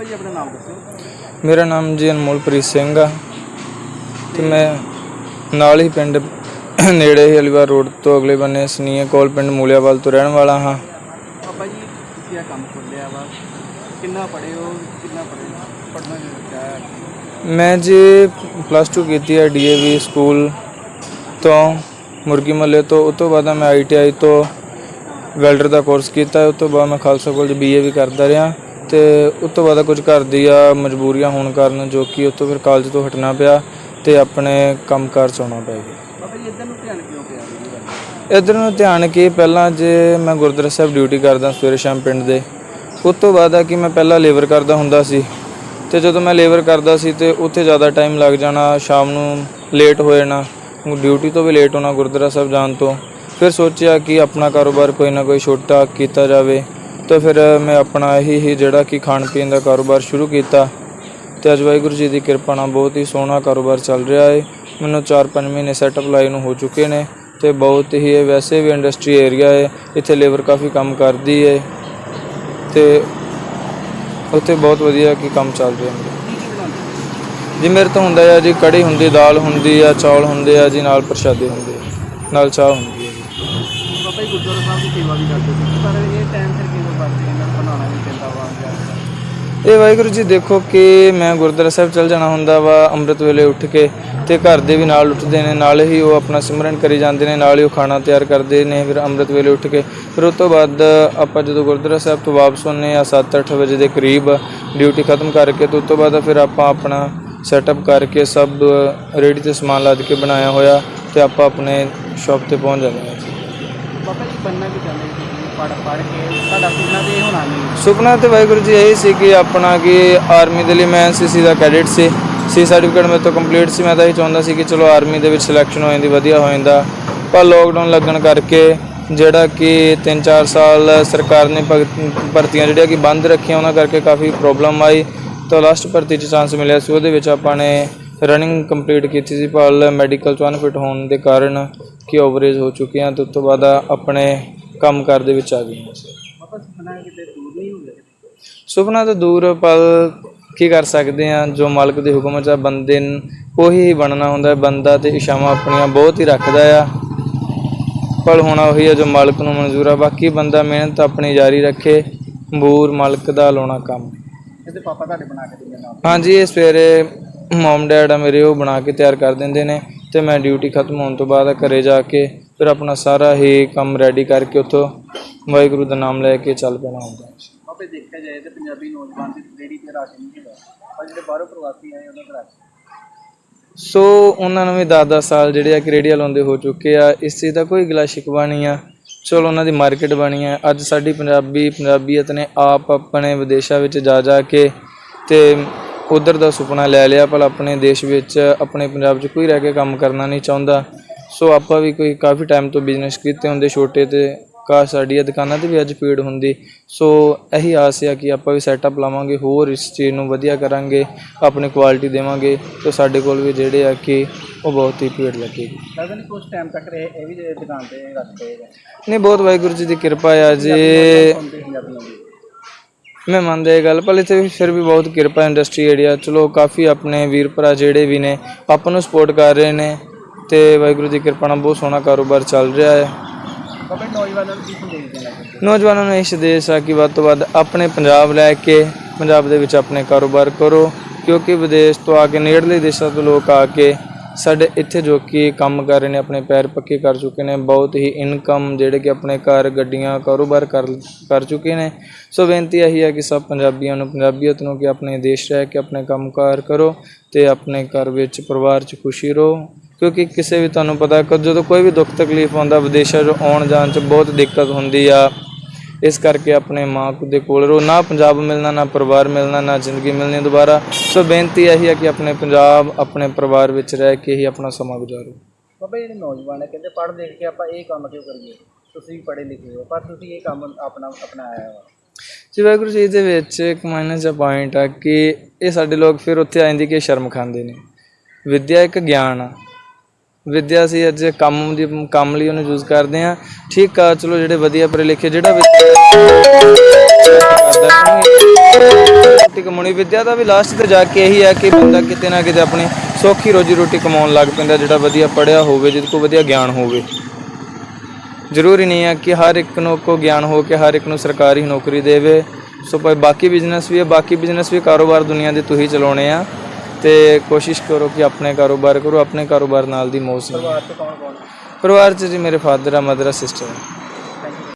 ਆਪਣਾ ਨਾਮ ਮੇਰਾ ਨਾਮ ਜੀ ਅਨਮੋਲਪ੍ਰੀਤ ਸਿੰਘ ਆ। ਤੇ ਮੈਂ ਨਾਲ ਹੀ ਪਿੰਡ ਨੇੜੇ ਹੀ ਅਲੀਵਾਰ ਰੋਡ ਤੋਂ ਅਗਲੇ ਬੰਨੇ ਸਨੀਏ ਕੋਲ ਪਿੰਡ ਮੂਲਿਆਵਾਲ ਤੋਂ ਰਹਿਣ ਵਾਲਾ ਹਾਂ। ਬਾਬਾ ਜੀ ਇਹ ਕੰਮ ਖੋਲ੍ਹਿਆ ਵਾ। ਕਿੰਨਾ ਪੜ੍ਹੇ ਹੋ? ਕਿੰਨਾ ਪੜ੍ਹੇ ਪੜ੍ਹਨਾ ਚਾਹਿਆ ਹੈ ਮੈਂ ਜੀ ਪਲੱਸ 2 ਕੀਤੀ ਹੈ ਡੀਏਵੀ ਸਕੂਲ ਤੋਂ ਮੁਰਗੀ ਮੱਲੇ ਤੋਂ। ਉਸ ਤੋਂ ਬਾਅਦ ਮੈਂ ਆਈਟੀਆਈ ਤੋਂ ਵੈਲਡਰ ਦਾ ਕੋਰਸ ਕੀਤਾ। ਉਸ ਤੋਂ ਬਾਅਦ ਮੈਂ ਖਾਲਸਾ ਕਾਲਜ ਬੀਏ ਵੀ ਕਰਦਾ ਰਿਹਾ। ਤੇ ਉਸ ਤੋਂ ਬਾਅਦ ਕੁਝ ਘਰ ਦੀਆਂ ਮਜਬੂਰੀਆਂ ਹੋਣ ਕਾਰਨ ਜੋ ਕਿ ਉਸ ਤੋਂ ਫਿਰ ਕਾਲਜ ਤੋਂ ਹਟਣਾ ਪਿਆ ਤੇ ਆਪਣੇ ਕੰਮਕਾਰ ਚ ਆਉਣਾ ਪੈ ਗਿਆ। ਬਾਬਾ ਜੀ ਇੱਧਰ ਨੂੰ ਧਿਆਨ ਕਿਉਂ ਪਿਆ? ਜੀ ਗੱਲ ਇਧਰ ਨੂੰ ਧਿਆਨ ਕੀ ਪਹਿਲਾਂ ਜੇ ਮੈਂ ਗੁਰਦੁਆਰਾ ਸਾਹਿਬ ਡਿਊਟੀ ਕਰਦਾ ਸਵੇਰੇ ਸ਼ਾਮ ਪਿੰਡ ਦੇ ਉਸ ਤੋਂ ਬਾਅਦ ਆ ਕਿ ਮੈਂ ਪਹਿਲਾਂ ਲੇਬਰ ਕਰਦਾ ਹੁੰਦਾ ਸੀ ਤੇ ਜਦੋਂ ਮੈਂ ਲੇਬਰ ਕਰਦਾ ਸੀ ਤੇ ਉੱਥੇ ਜ਼ਿਆਦਾ ਟਾਈਮ ਲੱਗ ਜਾਣਾ ਸ਼ਾਮ ਨੂੰ ਲੇਟ ਹੋ ਜਾਣਾ ਡਿਊਟੀ ਤੋਂ ਵੀ ਲੇਟ ਹੋਣਾ ਗੁਰਦੁਆਰਾ ਸਾਹਿਬ ਜਾਣ ਤੋਂ ਫਿਰ ਸੋਚਿਆ ਕਿ ਆਪਣਾ ਕਾਰੋਬਾਰ ਕੋਈ ਨਾ ਕੋਈ ਛੋਟਾ ਕੀਤਾ ਜਾਵੇ ਤਾਂ ਫਿਰ ਮੈਂ ਆਪਣਾ ਇਹੀ ਹੀ ਜਿਹੜਾ ਕਿ ਖਾਣ ਪੀਣ ਦਾ ਕਾਰੋਬਾਰ ਸ਼ੁਰੂ ਕੀਤਾ ਤੇ ਅੱਜ ਵਾਹਿਗੁਰੂ ਜੀ ਦੀ ਕਿਰਪਾ ਨਾਲ ਬਹੁਤ ਹੀ ਸੋਹਣਾ ਕਾਰੋਬਾਰ ਚੱਲ ਰਿਹਾ ਹੈ ਮੈਨੂੰ 4-5 ਮਹੀਨੇ ਸੈਟਅਪ ਲਾਈ ਨੂੰ ਹੋ ਚੁੱਕੇ ਨੇ ਤੇ ਬਹੁਤ ਹੀ ਇਹ ਵੈਸੇ ਵੀ ਇੰਡਸਟਰੀ ਏਰੀਆ ਹੈ ਇੱਥੇ ਲੇਬਰ ਕਾਫੀ ਕੰਮ ਕਰਦੀ ਹੈ ਤੇ ਉੱਥੇ ਬਹੁਤ ਵਧੀਆ ਕਿ ਕੰਮ ਚੱਲ ਰਿਹਾ ਮੇਰਾ। ਜੀ ਮੇਰੇ ਤੋਂ ਹੁੰਦਾ ਹੈ ਜੀ ਕੜੀ ਹੁੰਦੀ, ਦਾਲ ਹੁੰਦੀ ਆ, ਚੌਲ ਹੁੰਦੇ ਆ ਜੀ, ਨਾਲ ਪ੍ਰਸ਼ਾਦੇ ਹੁੰਦੇ ਨਾਲ ਚਾਹ ਹੁੰਦੀ ਹੈ ਜੀ। ਬਾਬਾ ਜੀ ਗੁਰਦੁਆਰਾ ਸਾਹਿਬ ਦੀ ਸੇਵਾ ਵੀ ਕਰਦੇ ਸੀ ਪਰ ਇਹ ਟਾਈਮ ਇਹਨਾਂ ਨੂੰ ਬਣਾਉਣਾ ਵੀ ਪੈਂਦਾ ਵਾ ਜਾਂ ਇਹ ਵਾਹਿਗੁਰੂ ਜੀ ਦੇਖੋ ਕਿ ਮੈਂ ਗੁਰਦੁਆਰਾ ਸਾਹਿਬ ਚਲ ਜਾਣਾ ਹੁੰਦਾ ਵਾ ਅੰਮ੍ਰਿਤ ਵੇਲੇ ਉੱਠ ਕੇ ਤੇ ਘਰ ਦੇ ਵੀ ਨਾਲ ਉੱਠਦੇ ਨੇ ਨਾਲ ਹੀ ਉਹ ਆਪਣਾ ਸਿਮਰਨ ਕਰੀ ਜਾਂਦੇ ਨੇ ਨਾਲ ਹੀ ਉਹ ਖਾਣਾ ਤਿਆਰ ਕਰਦੇ ਨੇ ਫਿਰ ਅੰਮ੍ਰਿਤ ਵੇਲੇ ਉੱਠ ਕੇ। ਫਿਰ ਉਸ ਤੋਂ ਬਾਅਦ ਆਪਾਂ ਜਦੋਂ ਗੁਰਦੁਆਰਾ ਸਾਹਿਬ ਤੋਂ ਵਾਪਸ ਹੁੰਨੇ ਆ 7-8 ਵਜੇ ਦੇ ਕਰੀਬ ਡਿਊਟੀ ਖਤਮ ਕਰਕੇ ਤੇ ਉਸ ਤੋਂ ਬਾਅਦ ਫਿਰ ਆਪਾਂ ਆਪਣਾ ਸੈਟਅਪ ਕਰਕੇ ਸਭ ਰੈਡੀ ਤੇ ਸਮਾਨ ਲੱਦ ਕੇ ਬਣਾਇਆ ਹੋਇਆ ਤੇ ਆਪਾਂ ਆਪਣੇ ਸ਼ਾਪ ਤੇ ਪਹੁੰਚ ਜਾਂਦੇ ਹਾਂ। ਬਾਬਾ ਜੀ ਬੰਨਾ ਕੀ ਚਾਹੁੰਦੇ ਸੀ ਪੜ ਪੜ ਕੇ ਸਾਡਾ ਸੁਪਨਾ ਤੇ ਇਹ ਹੋਣਾ ਨਹੀਂ। ਸੁਪਨਾ ਤੇ ਵਾਹਿਗੁਰੂ ਜੀ ਇਹੀ ਸੀ ਕਿ ਆਪਣਾ ਕਿ ਆਰਮੀ ਦੇ ਲਈ ਮੈਂ ਐਨਸੀਸੀ ਦਾ ਕੈਡਿਟ ਸੀ। ਸੀ ਸਰਟੀਫਿਕੇਟ ਮੇਰੇ ਤੋਂ ਕੰਪਲੀਟ ਸੀ। ਮੈਂ ਤਾਂ ਇਹ ਚਾਹੁੰਦਾ ਸੀ ਕਿ ਚਲੋ ਆਰਮੀ ਦੇ ਵਿੱਚ ਸਿਲੈਕਸ਼ਨ ਹੋ ਜਾਂਦੀ, ਵਧੀਆ ਹੋ ਜਾਂਦਾ। ਪਰ ਲੋਕਡਾਊਨ ਲੱਗਣ ਕਰਕੇ ਜਿਹੜਾ ਕਿ 3-4 ਸਾਲ ਸਰਕਾਰ ਨੇ ਭਗਤ- ਭਰਤੀਆਂ ਜਿਹੜੀਆਂ ਕਿ ਬੰਦ ਰੱਖੀਆਂ, ਉਹਨਾਂ ਕਰਕੇ ਕਾਫੀ ਪ੍ਰੋਬਲਮ ਆਈ। ਤਾਂ ਲਾਸਟ ਭਰਤੀ 'ਚ ਚਾਂਸ ਮਿਲਿਆ ਸੀ। ਉਹਦੇ ਵਿੱਚ ਆਪਾਂ ਨੇ ਰਨਿੰਗ ਕੰਪਲੀਟ ਕੀਤੀ ਸੀ। ਪਰ ਮੈਡੀਕਲ ਚ ਅਨਫਿਟ ਹੋਣ ਦੇ ਕਾਰਨ ਕਿ ਓਵਰੇਜ ਹੋ ਚੁੱਕੇ ਹਾਂ ਤੇ ਉਸ ਤੋਂ ਬਾਅਦ ਆਪਣੇ ਕੰਮਕਾਰ ਦੇ ਵਿੱਚ ਆ ਹਾਂ ਬਾਬਾ ਸੁਪਨਾ ਕਿਤੇ ਦੂਰ ਨਹੀਂ ਹੋ ਗਿਆ ਸੁਪਨਾ ਤਾਂ ਦੂਰ ਪਰ ਕੀ ਕਰ ਸਕਦੇ ਆ ਜੋ ਮਾਲਕ ਦੇ ਹੁਕਮ 'ਚ ਬੰਦੇ ਉਹੀ ਹੀ ਬਣਨਾ ਹੁੰਦਾ। ਬੰਦਾ ਤੇ ਇਸ਼ਾਵਾਂ ਆਪਣੀਆਂ ਬਹੁਤ ਹੀ ਰੱਖਦਾ ਆ। ਪਰ ਹੋਣਾ ਉਹੀ ਆ ਜੋ ਮਾਲਕ ਨੂੰ ਮਨਜ਼ੂਰ ਆ ਬਾਕੀ ਬੰਦਾ ਮਿਹਨਤ ਆਪਣੀ ਜਾਰੀ ਰੱਖੇ ਬੂਰ ਮਾਲਕ ਦਾ ਲਾਉਣਾ ਕੰਮ। ਇਹਦੇ ਪਾਪਾ ਤੁਹਾਡੇ ਬਣਾ ਕੇ ਦਿੰਦੇ ਨਾਲ। ਹਾਂਜੀ ਇਹ ਸਵੇਰੇ ਮਮ ਡੈਡ ਆ ਮੇਰੇ ਉਹ ਬਣਾ ਕੇ ਤਿਆਰ ਕਰ ਦਿੰਦੇ ਨੇ ਤੇ ਮੈਂ ਡਿਊਟੀ ਖਤਮ ਹੋਣ ਤੋਂ ਬਾਅਦ ਘਰੇ ਜਾ ਕੇ ਫਿਰ ਆਪਣਾ ਸਾਰਾ ਹੀ ਕੰਮ ਰੈਡੀ ਕਰਕੇ ਉੱਥੋਂ ਵਾਹਿਗੁਰੂ ਦਾ ਨਾਮ ਲੈ ਕੇ ਚੱਲ ਪੈਣਾ ਹੁੰਦਾ। ਹੈ ਬਾਬੇ ਦੇਖਿਆ ਜਾਏ ਤੇ ਪੰਜਾਬੀ ਨੌਜਵਾਨ ਦੀ ਰੇੜੀ ਤੇ ਰਾਸ਼ਨ ਨਹੀਂ ਹੈਗਾ ਪਰ ਜਿਹੜੇ ਬਾਹਰੋਂ ਪ੍ਰਵਾਸੀ ਆਏ ਉਹਨਾਂ ਦਾ ਸੋ ਉਹਨਾਂ ਨੂੰ ਵੀ 10-10 ਸਾਲ ਜਿਹੜੇ ਆ ਕ੍ਰੇਡੀਆ ਲਾਉਂਦੇ ਹੋ ਚੁੱਕੇ ਆ। ਇਸ ਚੀਜ਼ ਦਾ ਕੋਈ ਗਿਲਾ ਸ਼ਿਕਵਾ ਨਹੀਂ ਆ। ਚਲੋ ਉਹਨਾਂ ਦੀ ਮਾਰਕੀਟ ਬਣੀ ਆ। ਅੱਜ ਸਾਡੀ ਪੰਜਾਬੀ ਪੰਜਾਬੀਅਤ ਨੇ ਆਪ ਆਪਣੇ ਵਿਦੇਸ਼ਾਂ ਵਿੱਚ ਜਾ ਜਾ ਕੇ ਤੇ ਉਧਰ ਦਾ ਸੁਪਨਾ ਲੈ ਲਿਆ। ਪਰ ਆਪਣੇ ਦੇਸ਼ ਵਿੱਚ ਆਪਣੇ ਪੰਜਾਬ 'ਚ ਕੋਈ ਰਹਿ ਕੇ ਕੰਮ ਕਰਨਾ ਨਹੀਂ ਚਾਹੁੰਦਾ। ਸੋ ਆਪਾਂ ਵੀ ਕੋਈ ਕਾਫੀ ਟਾਈਮ ਤੋਂ ਬਿਜ਼ਨਸ ਕੀਤੇ ਹੁੰਦੇ ਛੋਟੇ ਤੇ ਕਾਸ਼ ਸਾਡੀਆਂ ਦੁਕਾਨਾਂ ਤੇ ਵੀ ਅੱਜ ਭੀੜ ਹੁੰਦੀ। ਸੋ ਇਹੀ ਆਸ ਆ ਕਿ ਆਪਾਂ ਵੀ ਸੈਟਅਪ ਲਾਵਾਂਗੇ ਹੋਰ ਇਸ ਚੀਜ਼ ਨੂੰ ਵਧੀਆ ਕਰਾਂਗੇ ਆਪਣੀ ਕੁਆਲਿਟੀ ਦੇਵਾਂਗੇ। ਤੇ ਸਾਡੇ ਕੋਲ ਵੀ ਜਿਹੜੇ ਆ ਕਿ ਉਹ ਬਹੁਤ ਹੀ ਭੀੜ ਲੱਗੇਗੀ ਲੱਗਦਾ ਨਹੀਂ ਕੁਝ ਟਾਈਮ ਤੱਕ ਇਹ ਇਹ ਵੀ ਜੇ ਦੁਕਾਨ ਤੇ ਰੱਖਦੇ ਹੈਗੇ ਨਹੀਂ ਬਹੁਤ ਵਾਹਿਗੁਰੂ ਜੀ ਦੀ ਕਿਰਪਾ ਆ ਜੀ। ਮੈਂ ਮੰਨਦਾ ਇਹ ਗੱਲ ਪਰ ਇੱਥੇ ਫਿਰ ਵੀ ਬਹੁਤ ਕਿਰਪਾ ਇੰਡਸਟਰੀ ਏਰੀਆ ਚਲੋ ਕਾਫੀ ਆਪਣੇ ਵੀਰ ਭਰਾ ਜਿਹੜੇ ਵੀ ਨੇ ਆਪਾਂ ਨੂੰ ਸਪੋਰਟ ਕਰ ਰਹੇ ਨੇ। ਤੇ ਵਾਹਿਗੁਰੂ ਦੀ ਕਿਰਪਾ ਨਾਲ ਬਹੁਤ ਸੋਹਣਾ ਕਾਰੋਬਾਰ ਚੱਲ ਰਿਹਾ ਹੈ। ਬਾਬੇ ਨੌਜਵਾਨਾਂ ਨੂੰ ਕੀ ਸੰਦੇਸ਼ ਦੇਣਾ ਚਾਹੁੰਦੇ ਨੌਜਵਾਨਾਂ ਨੂੰ ਇਹ ਸੰਦੇਸ਼ ਆ ਕਿ ਵੱਧ ਤੋਂ ਵੱਧ ਆਪਣੇ ਪੰਜਾਬ ਲੈ ਕੇ ਪੰਜਾਬ ਦੇ ਵਿੱਚ ਆਪਣੇ ਕਾਰੋਬਾਰ ਕਰੋ ਕਿਉਂਕਿ ਵਿਦੇਸ਼ ਤੋਂ ਆ ਕੇ ਨੇੜਲੇ ਦੇਸ਼ਾਂ ਤੋਂ ਲੋਕ ਆ ਕੇ ਸਾਡੇ ਇੱਥੇ ਜੋ ਕਿ ਕੰਮ ਕਰ ਰਹੇ ਨੇ ਆਪਣੇ ਪੈਰ ਪੱਕੇ ਕਰ ਚੁੱਕੇ ਨੇ ਬਹੁਤ ਹੀ ਇਨਕਮ ਜਿਹੜੇ ਕਿ ਆਪਣੇ ਘਰ ਗੱਡੀਆਂ ਕਾਰੋਬਾਰ ਕਰ ਕਰ ਚੁੱਕੇ ਨੇ। ਸੋ ਬੇਨਤੀ ਇਹੀ ਹੈ ਕਿ ਸਭ ਪੰਜਾਬੀਆਂ ਨੂੰ ਪੰਜਾਬੀਅਤ ਨੂੰ ਕਿ ਆਪਣੇ ਦੇਸ਼ ਰਹਿ ਕੇ ਆਪਣੇ ਕੰਮਕਾਰ ਕਰੋ ਤੇ ਆਪਣੇ ਘਰ ਵਿੱਚ ਪਰਿਵਾਰ 'ਚ ਖੁਸ਼ੀ ਰਹੋ। ਕਿਉਂਕਿ ਕਿਸੇ ਵੀ ਤੁਹਾਨੂੰ ਪਤਾ ਕਿ ਜਦੋਂ ਕੋਈ ਵੀ ਦੁੱਖ ਤਕਲੀਫ ਆਉਂਦਾ ਵਿਦੇਸ਼ਾਂ 'ਚ ਆਉਣ ਜਾਣ 'ਚ ਬਹੁਤ ਦਿੱਕਤ ਹੁੰਦੀ ਆ। ਇਸ ਕਰਕੇ ਆਪਣੇ ਮਾਂ ਦੇ ਕੋਲ ਰਹੋ। ਨਾ ਪੰਜਾਬ ਮਿਲਣਾ ਨਾ ਪਰਿਵਾਰ ਮਿਲਣਾ ਨਾ ਜ਼ਿੰਦਗੀ ਮਿਲਣੀ ਦੁਬਾਰਾ। ਸੋ ਬੇਨਤੀ ਇਹੀ ਹੈ ਕਿ ਆਪਣੇ ਪੰਜਾਬ ਆਪਣੇ ਪਰਿਵਾਰ ਵਿੱਚ ਰਹਿ ਕੇ ਹੀ ਆਪਣਾ ਸਮਾਂ ਗੁਜ਼ਾਰੋ। ਬਾਬਾ ਜਿਹੜੇ ਨੌਜਵਾਨ ਹੈ ਕਹਿੰਦੇ ਪੜ੍ਹ ਲਿਖ ਕੇ ਆਪਾਂ ਇਹ ਕੰਮ ਕਿਉਂ ਕਰੀਏ? ਤੁਸੀਂ ਵੀ ਪੜ੍ਹੇ ਲਿਖੇ ਹੋ ਪਰ ਤੁਸੀਂ ਇਹ ਕੰਮ ਆਪਣਾ ਅਪਣਾਇਆ ਵਾ। ਜੀ ਵਾਹਿਗੁਰੂ ਜੀ ਦੇ ਵਿੱਚ ਇੱਕ ਮਾਈਨਸ ਦਾ ਪੁਆਇੰਟ ਆ ਕਿ ਇਹ ਸਾਡੇ ਲੋਕ ਫਿਰ ਉੱਥੇ ਆ ਜਾਂਦੀ ਕਿ ਸ਼ਰਮ ਖਾਂਦੇ ਨੇ। ਵਿਦਿਆ ਇੱਕ ਗਿਆਨ ਆ। ਵਿੱਦਿਆ ਸੀ, ਅੱਜ ਕੰਮ ਦੀ, ਕੰਮ ਲਈ ਉਹਨੂੰ ਯੂਜ਼ ਕਰਦੇ ਆ ਠੀਕ ਆ, ਚਲੋ ਜਿਹੜੇ ਵਧੀਆ ਪੜ੍ਹੇ ਲਿਖੇ ਜਿਹੜਾ ਰੋਟੀ ਕਮਾਉਣੀ, ਵਿੱਦਿਆ ਦਾ ਵੀ ਲਾਸਟ ਤੇ ਜਾ ਕੇ ਇਹੀ ਹੈ ਕਿ ਬੰਦਾ ਕਿਤੇ ਨਾ ਕਿਤੇ ਆਪਣੀ ਸੌਖੀ ਰੋਜੀ ਰੋਟੀ ਕਮਾਉਣ ਲੱਗ ਪੈਂਦਾ, ਜਿਹੜਾ ਵਧੀਆ ਪੜਿਆ ਹੋਵੇ, ਜਿਹਦੇ ਕੋਲ ਵਧੀਆ ਗਿਆਨ ਹੋਵੇ। ਜ਼ਰੂਰੀ ਨਹੀਂ ਹੈ ਕਿ ਹਰ ਇੱਕ ਨੂੰ ਕੋ ਗਿਆਨ ਹੋ ਕੇ ਹਰ ਇੱਕ ਨੂੰ ਸਰਕਾਰੀ ਨੌਕਰੀ ਦੇਵੇ। ਸੋ ਭਾਈ, ਬਾਕੀ ਬਿਜ਼ਨਸ ਵੀ ਹੈ ਬਾਕੀ ਬਿਜ਼ਨਸ ਵੀ ਕਾਰੋਬਾਰ ਦੁਨੀਆ ਦੇ ਤੁਸੀਂ ਚਲਾਉਣੇ ਆ। ਤੇ ਕੋਸ਼ਿਸ਼ ਕਰੋ ਕਿ ਆਪਣੇ ਕਾਰੋਬਾਰ ਕਰੋ ਆਪਣੇ ਕਾਰੋਬਾਰ ਨਾਲ ਦੀ ਮੌਜ ਪਰਿਵਾਰ ਚ ਕੌਣ ਕੌਣ ਪਰਿਵਾਰ 'ਚ ਜੀ ਮੇਰੇ ਫਾਦਰ ਆ ਮਦਰ ਆ ਸਿਸਟਰ ਆ।